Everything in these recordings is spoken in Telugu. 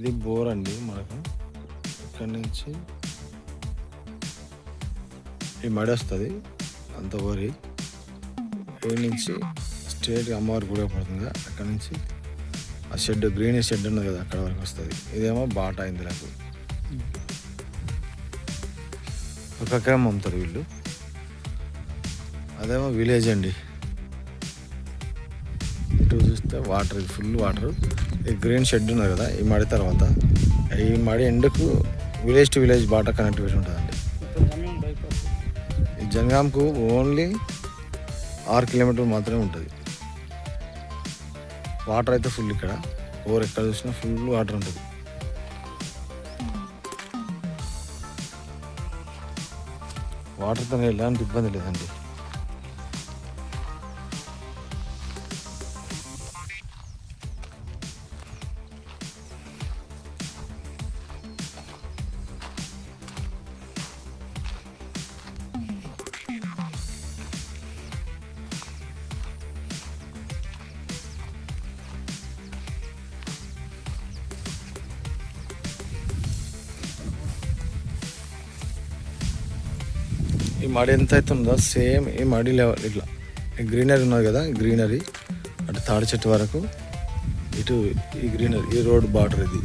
ఇది బోర్ అండి మనకు. ఇక్కడ నుంచి ఈ మడి వస్తుంది అంత వరి ఈ నుంచి స్ట్రేట్ అమ్మవారి గుడి పడుతుంది. అక్కడ నుంచి ఆ షెడ్ గ్రీన్ షెడ్ ఉన్నది కదా అక్కడ వరకు వస్తుంది. ఇదేమో బాట అయింది నాకు. ఒక ఎకరం అమ్ముతారు వీళ్ళు. అదేమో విలేజ్ అండి. ఇటు చూస్తే వాటర్ ఫుల్ వాటర్ ఈ గ్రీన్ షెడ్ ఉన్నది కదా ఈ మడి తర్వాత. ఈ మడి ఎండకు విలేజ్ టు విలేజ్ బాట కనెక్టివిటీ ఉంటుందండి. ఈ జనగాంకు ఓన్లీ ఆరు కిలోమీటర్లు మాత్రమే ఉంటుంది. వాటర్ అయితే ఫుల్ ఇక్కడ. ఓవర్ ఎక్కడ చూసినా ఫుల్ వాటర్ ఉంటుంది. వాటర్తో ఎలాంటి ఇబ్బంది లేదండి. ఈ మడి ఎంత అవుతుందో సేమ్ ఈ మడి లెవెల్ ఇట్లా. గ్రీనరీ ఉన్నది కదా గ్రీనరీ. అటు తాడి చెట్టు వరకు ఇటు ఈ గ్రీనరీ ఈ రోడ్ బార్డర్ ఇది.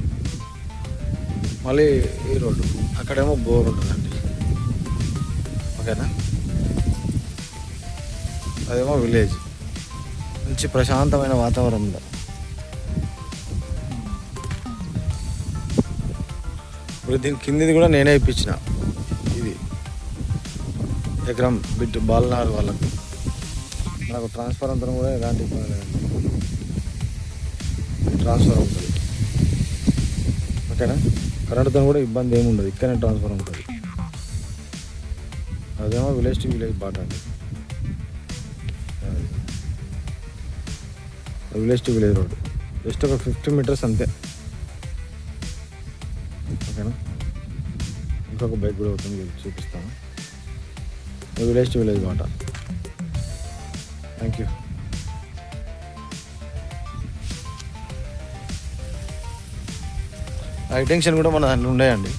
మళ్ళీ ఈ రోడ్డు అక్కడేమో బోర్ ఉంటుందండి. ఓకేనా? అదేమో విలేజ్. మంచి ప్రశాంతమైన వాతావరణంలో. ఇప్పుడు దీని కిందిది కూడా నేనే ఇప్పించిన. ఎకరం బిట్ బాలనార్ వాళ్ళకి. నాకు ట్రాన్స్ఫర్ అంతా కూడా ఎలాంటి ఇబ్బంది లేదండి ట్రాన్స్ఫర్ ఉంటుంది ఓకేనా? కరెంటుతో కూడా ఇబ్బంది ఏమి ఉండదు. ఇక్కడనే ట్రాన్స్ఫర్ ఉంటుంది. అదేమో విలేజ్ టు విలేజ్ బాట అండి. Village to village road just ఒక ఫిఫ్టీ మీటర్స్ అంతే. ఓకేనా? ఇంకొక బైక్ కూడా అవుతుంది చూపిస్తాను. విలేజ్ టు విలేజ్ మాట థ్యాంక్ యూ హై టెన్షన్ కూడా మన దాంట్లో ఉన్నాయండి